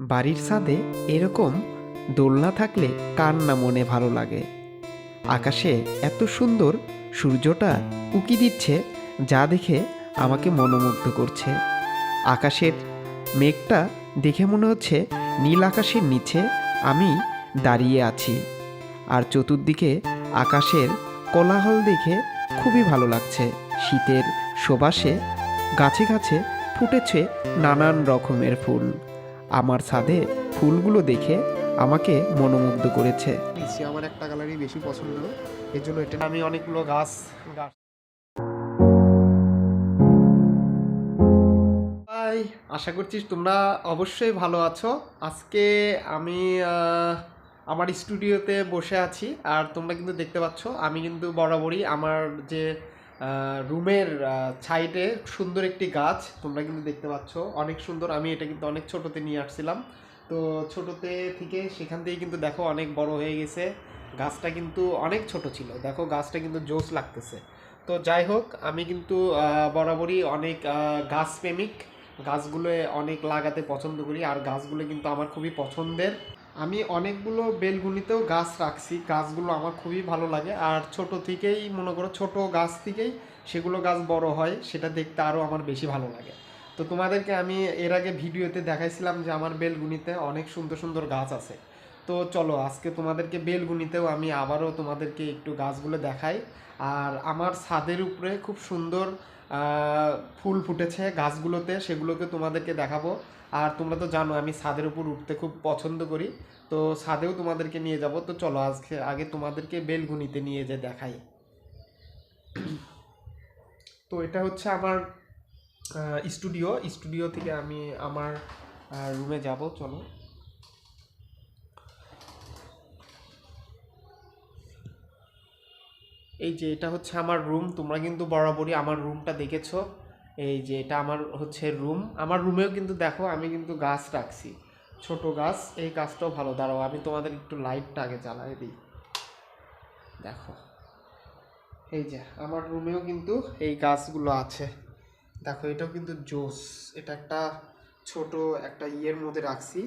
বাড়ির ছাদে এরকম দোলনা থাকলে কার না মনে ভালো লাগে? আকাশে এত সুন্দর সূর্যটা উকি দিচ্ছে যা দেখে আমাকে মনোমুগ্ধ করছে। আকাশের মেঘটা দেখে মনে হচ্ছে নীল আকাশের নিচে আমি দাঁড়িয়ে আছি। আর চতুর্দিকে আকাশের কোলাহল দেখে খুবই ভালো লাগছে। শীতের সুবাসে গাছে গাছে ফুটেছে নানান রকমের ফুল। আমার ছাদে ফুলগুলো দেখে আমাকে মনোমুগ্ধ করেছে। আমার একটা কালারই বেশি পছন্দ, এর জন্য এটা আমি অনেকগুলো গাছ গাছ। আশা করছি তোমরা অবশ্যই ভালো আছো। আজকে আমি আমার স্টুডিওতে বসে আছি, আর তোমরা কিন্তু দেখতে পাচ্ছ, আমি কিন্তু বরাবরই আমার যে রুমের সাইডে সুন্দর একটি গাছ, তোমরা কিন্তু দেখতে পাচ্ছ। অনেক সুন্দর, আমি এটা কিন্তু অনেক ছোটোতে নিয়ে আসছিলাম। তো ছোটোতে থেকে সেখান থেকে কিন্তু দেখো অনেক বড় হয়ে গেছে। গাছটা কিন্তু অনেক ছোট ছিল। দেখো গাছটা কিন্তু জোস লাগতেছে। তো যাই হোক, আমি কিন্তু বরাবরই অনেক গাছ প্রেমিক গাছগুলো অনেক লাগাতে পছন্দ করি, আর গাছগুলো কিন্তু আমার খুবই পছন্দের। আমি অনেকগুলো বেলগুনিতেও গাছ রাখছি। গাছগুলো আমার খুবই ভালো লাগে। আর ছোট থেকেই, মনে করো ছোট গাছ থেকেই সেগুলো গাছ বড় হয়, সেটা দেখতে আরও আমার বেশি ভালো লাগে। তো তোমাদেরকে আমি এর আগে ভিডিওতে দেখাইছিলাম যে আমার বেলগুনিতে অনেক সুন্দর সুন্দর গাছ আছে। তো চলো, আজকে তোমাদেরকে বেলগুনিতেও আমি আবারও তোমাদেরকে একটু গাছগুলো দেখাই। আর আমার ছাদের উপরে খুব সুন্দর ফুল ফুটেছে গাছগুলোতে, সেগুলোকে তোমাদেরকে দেখাবো। আর তোমরা তো জানো, আমি ছাদের উপর উঠতে খুব পছন্দ করি। তো ছাদেও তোমাদেরকে নিয়ে যাব। তো চলো, আজকে আগে তোমাদেরকে বেলগুনিতে নিয়ে যে দেখাই। তো এটা হচ্ছে আমার স্টুডিও। স্টুডিও থেকে আমি আমার রুমে যাব, চলো। এই যে এটা হচ্ছে আমার রুম তোমরা কিন্তু বরাবরই আমার রুমটা দেখেছ। এই যে এটা আমার হচ্ছে রুম আমার রুমেও কিন্তু দেখো আমি কিন্তু গাছ রাখছি। ছোট গাছ, এই গাছটাও ভালো। দাঁড়াও, আমি তোমাদের একটু লাইটটা আগে জ্বালাই দিই। দেখো, এই যে আমার রুমেও কিন্তু এই গাছগুলো আছে। দেখো, এটাও কিন্তু জোস। এটা একটা ছোট একটা ইয়ের মধ্যে রাখছি।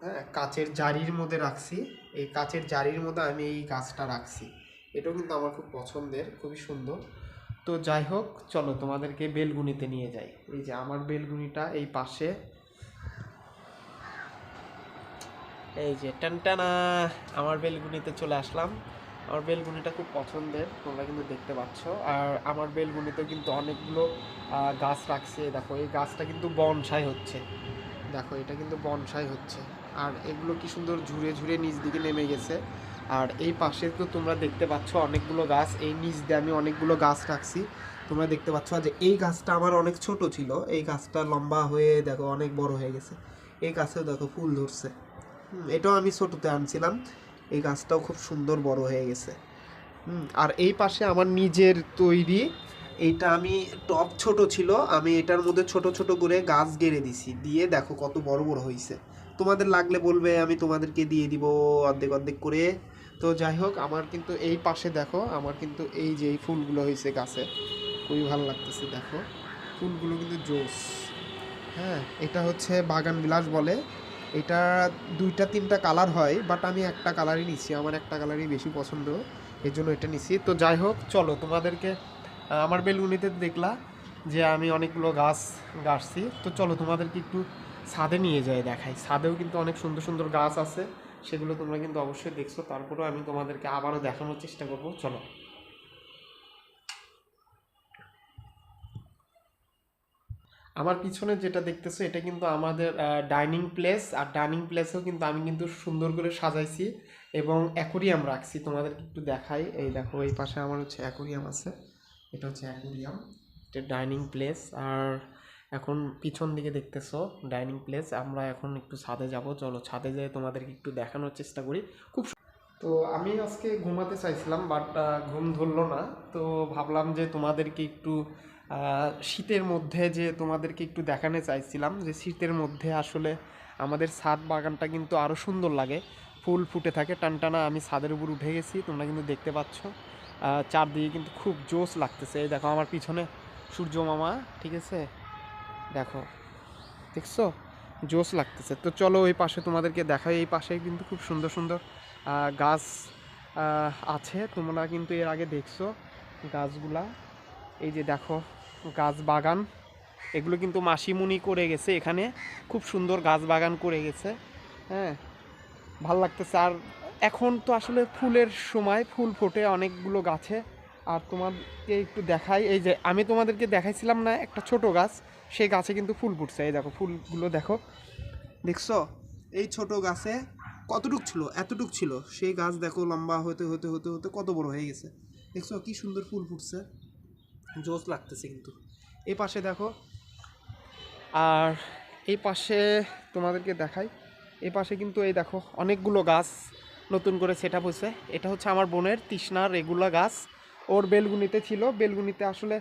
হ্যাঁ কাচের জারির মধ্যে রাখছি। এই কাচের জারির মধ্যে আমি এই গাছটা রাখছি। এটাও কিন্তু আমার খুব পছন্দের, খুবই সুন্দর। তো যাই হোক, চলো তোমাদেরকে বেলগুনিতে নিয়ে যাই। এই যে আমার বেলগুনিটা এই পাশে। এই যে টানটানা, আমার বেলগুনিতে চলে আসলাম। আমার বেলগুনিটা খুব পছন্দের, তোমরা কিন্তু দেখতে পাচ্ছ। আর আমার বেলগুনিতেও কিন্তু অনেকগুলো গাছ রাখছে। দেখো, এই গাছটা কিন্তু বনসাই হচ্ছে। দেখো, এটা কিন্তু বনসাই হচ্ছে। আর এগুলো কি সুন্দর ঝুরে ঝুরে নিচ দিকে নেমে গেছে। আর এই পাশে তো তোমরা দেখতে পাচ্ছ অনেকগুলো গাছ, এই নিচ দিয়ে আমি অনেকগুলো গাছ রাখছি। তোমরা দেখতে পাচ্ছ যে এই গাছটা আমার অনেক ছোট ছিল। এই গাছটা লম্বা হয়ে দেখো অনেক বড় হয়ে গেছে। এই গাছেও দেখো ফুল ধরছে। এটাও আমি ছোটতে আনছিলাম। এই গাছটাও খুব সুন্দর বড় হয়ে গেছে। আর এই পাশে আমার নিজের তৈরি, এইটা আমি টপ ছোট ছিল। আমি এটার মধ্যে ছোট ছোট করে গাছ গেড়ে দিছি। দিয়ে দেখো কত বড় বড় হয়েছে তোমাদের লাগলে বলবে, আমি তোমাদেরকে দিয়ে দিব অর্ধেক অর্ধেক করে। তো যাই হোক, আমার কিন্তু এই পাশে দেখো, আমার কিন্তু এই যে এই ফুলগুলো হয়েছে গাছে, খুবই ভালো লাগতেছে, দেখো। ফুলগুলো কিন্তু জোস। হ্যাঁ এটা হচ্ছে বাগান বিলাস বলে। এটা দুইটা, তিনটা কালার হয় বাট আমি একটা কালারই নিচ্ছি আমার একটা কালারই বেশি পছন্দ এর জন্য এটা নিচ্ছি তো যাই হোক, চলো, তোমাদেরকে আমার বেলগুনিতে দেখলা যে আমি অনেকগুলো গাছ গাছছি। তো চলো, তোমাদেরকে একটু ছাদে নিয়ে যায় দেখাই। ছাদেও কিন্তু অনেক সুন্দর সুন্দর গাছ আছে। সেগুলো তোমরা কিন্তু অবশ্যই দেখছ। তারপরেও আমি তোমাদেরকে আবারও দেখানোর চেষ্টা করব। চলো। আমার পিছনে যেটা দেখতেছো, এটা কিন্তু আমাদের ডাইনিং প্লেস আর ডাইনিং প্লেসেও কিন্তু আমি কিন্তু সুন্দর করে সাজাইছি এবং অ্যাকোরিয়াম রাখছি। তোমাদেরকে একটু দেখাই। এই দেখো, এই পাশে আমার হচ্ছে অ্যাকোরিয়াম আছে। এটা হচ্ছে অ্যাকোরিয়াম এটা ডাইনিং প্লেস আর এখন পিছন দিকে দেখতেছো ডাইনিং প্লেস, আমরা এখন একটু ছাদে যাব। চলো, ছাদে যেয়ে তোমাদেরকে একটু দেখানোর চেষ্টা করি। খুব তো আমি আজকে ঘুমাতে চাইছিলাম বাট ঘুম ধরলো না। তো ভাবলাম যে তোমাদেরকে একটু শীতের মধ্যে যে তোমাদেরকে একটু দেখাতে চাইছিলাম, যে শীতের মধ্যে আসলে আমাদের ছাদ বাগানটা কিন্তু আরও সুন্দর লাগে। ফুল ফুটে থাকে। টানটানা আমি ছাদের উপর উঠে গেছি, তোমরা কিন্তু দেখতে পাচ্ছ। চারদিকে কিন্তু খুব জোশ লাগতেছে। এই দেখো, আমার পিছনে সূর্য মামা ঠিক আছে? দেখো, দেখছ? জোস লাগতেছে। তো চলো ওই পাশে তোমাদেরকে দেখাই। এই পাশে কিন্তু খুব সুন্দর সুন্দর গাছ আছে। তোমরা কিন্তু এর আগে দেখছ গাছগুলা। এই যে দেখো, গাছ বাগান। এগুলো কিন্তু মাসিমুনি করে গেছে এখানে। খুব সুন্দর গাছ বাগান করে গেছে। হ্যাঁ ভালো লাগতেছে। আর এখন তো আসলে ফুলের সময়, ফুল ফোটে অনেকগুলো গাছে। আর তোমাদেরকে একটু দেখাই, এই যে আমি তোমাদেরকে দেখাইছিলাম না, একটা ছোট গাছ, সেই গাছে কিন্তু ফুল ফুটছে, এই দেখো ফুলগুলো দেখো। দেখছ? এই ছোট গাছে কতটুক ছিল, এতটুক ছিল? সেই গাছ দেখো লম্বা হতে হতে হতে হতে কত বড় হয়ে গেছে। দেখছ? কি সুন্দর ফুল ফুটছে। জোস লাগতেছে কিন্তু। এই পাশে দেখো, আর এই পাশে তোমাদেরকে দেখাই এই পাশে কিন্তু এই দেখো অনেকগুলো গাছ নতুন করে সেট আপ হয়েছে। এটা হচ্ছে আমার বোনের তৃষ্ণা রেগুলা গাছ। ওর বেলগুনিতে ছিল। বেলগুনিতে আসলে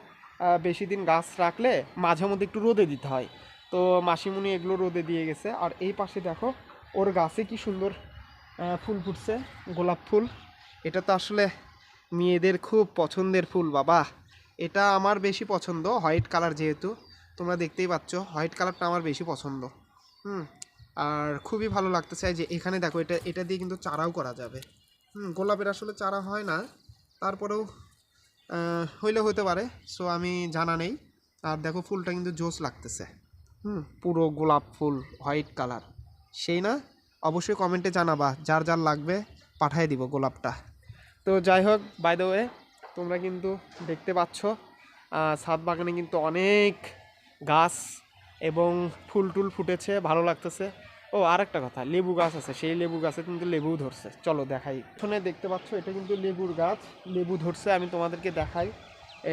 বেশি দিন গাছ রাখলে মাঝে মধ্যে একটু রোদে দিতে হয়। তো মাসিমুনি এগুলো রোদে দিয়ে গেছে। আর এই পাশে দেখো, ওর গাছে কি সুন্দর ফুল ফুটছে, গোলাপ ফুল। এটা তো আসলে মেয়েদের খুব পছন্দের ফুল, বাবা। এটা আমার বেশি পছন্দ, হোয়াইট কালার যেহেতু। তোমরা দেখতেই পাচ্ছ, হোয়াইট কালারটা আমার বেশি পছন্দ। হুম, আর খুবই ভালো লাগতেছে। এই যে এখানে দেখো, এটা এটা দিয়ে কিন্তু চারাও করা যাবে। হুম, গোলাপের আসলে চারা হয় না। তারপরেও হইলে হতে পারে। সো আমি জানা নেই। আর দেখো, ফুলটা কিন্তু জোস লাগতেছে। হুম, পুরো গোলাপ ফুল, হোয়াইট কালার। সেই না? অবশ্যই কমেন্টে জানাবা। যার যার লাগবে পাঠিয়ে দিব গোলাপটা। তো যাই হোক বাই দ্য ওয়ে তোমরা কিন্তু দেখতে পাচ্ছ ছাদ বাগানে কিন্তু অনেক গাছ এবং ফুল টুল ফুটেছে, ভালো লাগতেছে। ও আর একটা কথা, লেবু গাছ আছে, সেই লেবু গাছে কিন্তু লেবু ধরছে। চলো দেখাই। এখানে দেখতে পাচ্ছ, এটা কিন্তু লেবুর গাছ। লেবু ধরছে, আমি তোমাদেরকে দেখাই।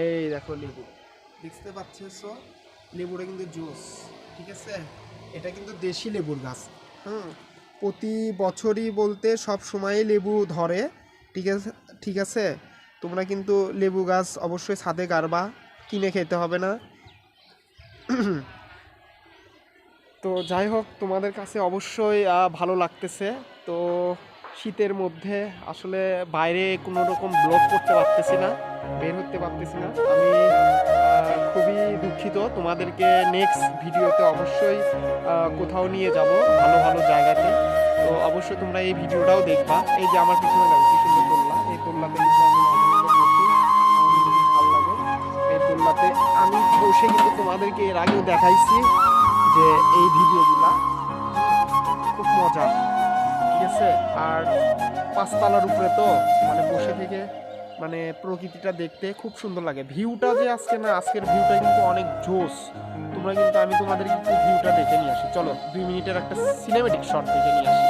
এই দেখো লেবু। দেখতে পাচ্ছ লেবুটা কিন্তু জুস, ঠিক আছে? এটা কিন্তু দেশি লেবুর গাছ। হুম, প্রতি বছরই বলতে সব সময়ই লেবু ধরে, ঠিক আছে? ঠিক আছে? তোমরা কিন্তু লেবু গাছ অবশ্যই ছাদে গাড়বা, কিনে খেতে হবে না। তো যাই হোক, তোমাদের কাছে অবশ্যই ভালো লাগতেছে। তো শীতের মধ্যে আসলে বাইরে কোনো রকম ব্লগ করতে পারতেছি না, বের হতে পারতেছি না। আমি খুবই দুঃখিত। তোমাদেরকে নেক্সট ভিডিওতে অবশ্যই কোথাও নিয়ে যাব, ভালো ভালো জায়গাতে। তো অবশ্যই তোমরা এই ভিডিওটাও দেখবা। এই যে আমার পিছনে দেখো, কি সুন্দর দোলনা এই খুব ভালো লাগে। এই দোলনাতে আমি বসে কিন্তু তোমাদেরকে এর আগেও দেখাইছি। যে এই ভিডিওগুলা খুব মজা, ঠিক আছে? আর পাঁচতলার উপরে তো মানে বসে থেকে মানে প্রকৃতিটা দেখতে খুব সুন্দর লাগে। ভিউটা যে আজকে না, আজকের ভিউটা কিন্তু অনেক জোস তোমরা কিন্তু, আমি তোমাদের কিন্তু ভিউটা দেখে নিয়ে আসি। চলো, দুই মিনিটের একটা সিনেমেটিক শট দেখে নিয়ে আসি।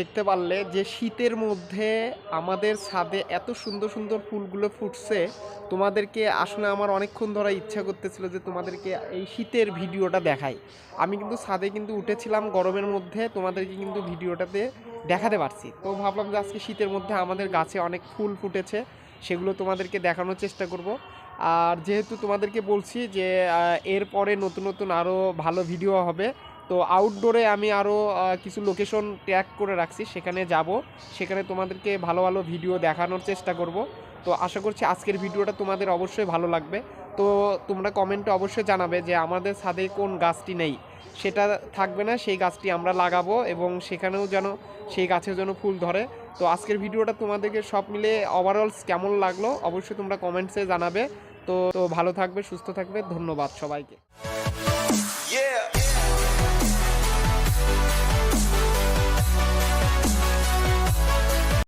দেখতে পারলে যে শীতের মধ্যে আমাদের ছাদে এত সুন্দর সুন্দর ফুলগুলো ফুটছে, তোমাদেরকে আসলে আমার অনেকক্ষণ ধরে ইচ্ছা করতেছিল যে তোমাদেরকে এই শীতের ভিডিওটা দেখাই। আমি কিন্তু ছাদে কিন্তু উঠেছিলাম গরমের মধ্যে, তোমাদেরকে কিন্তু ভিডিওটাতে দেখাতে পারছি। তো ভাবলাম যে আজকে শীতের মধ্যে আমাদের গাছে অনেক ফুল ফুটেছে, সেগুলো তোমাদেরকে দেখানোর চেষ্টা করব। আর যেহেতু তোমাদেরকে বলছি যে এরপরে নতুন নতুন আরও ভালো ভিডিও হবে তো আউটডোরে আমি আরও কিছু লোকেশন ট্যাগ করে রাখছি। সেখানে যাব। সেখানে তোমাদেরকে ভালো ভালো ভিডিও দেখানোর চেষ্টা করব। তো আশা করছি আজকের ভিডিওটা তোমাদের অবশ্যই ভালো লাগবে। তো তোমরা কমেন্টে অবশ্যই জানাবে যে আমাদের ছাদে কোন গাছটি নেই। সেটা থাকবে না, সেই গাছটি আমরা লাগাবো এবং সেখানেও যেন, সেই গাছেও যেন ফুল ধরে। তো আজকের ভিডিওটা তোমাদেরকে সব মিলে ওভারঅলস কেমন লাগল অবশ্যই তোমরা কমেন্টসে জানাবে। তো তো ভালো থাকবে, সুস্থ থাকবে। ধন্যবাদ সবাইকে.